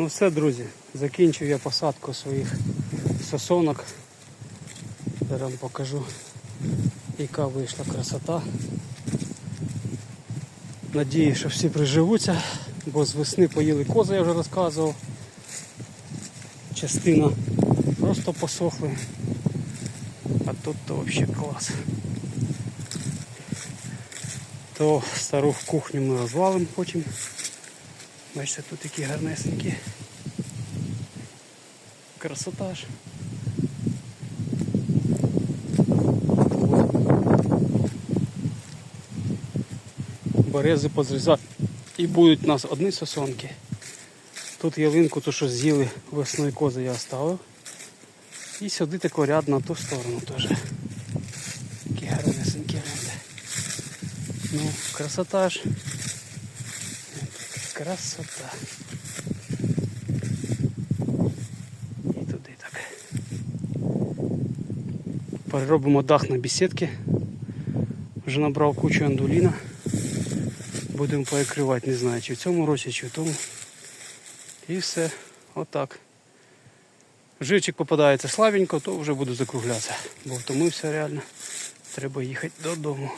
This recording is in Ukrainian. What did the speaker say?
Ну все, друзі, закінчив я посадку своїх сосонок. Зараз вам покажу, яка вийшла красота. Надіюсь, що всі приживуться, бо з весни поїли кози, я вже розказував. Частина просто посохли. А тут то взагалі клас. То стару кухню ми розвалимо потім. Бачите, тут такі гарнесенькі. Красота ж. Берези позрізати. І будуть у нас одні сосонки. Тут ялинку, то що з'їли весною кози я оставив. І сюди тако ряд на ту сторону теж. Такі гарнесенькі. Ну, красота ж. Красота. І туди так. Переробимо дах на бесідки. Вже набрав кучу андуліна. Будемо перекривати, не знаю, чи в цьому році, чи в тому. І все, отак. Живчик попадається слабенько, то вже буду закруглятися, бо втомився реально. Треба їхати додому.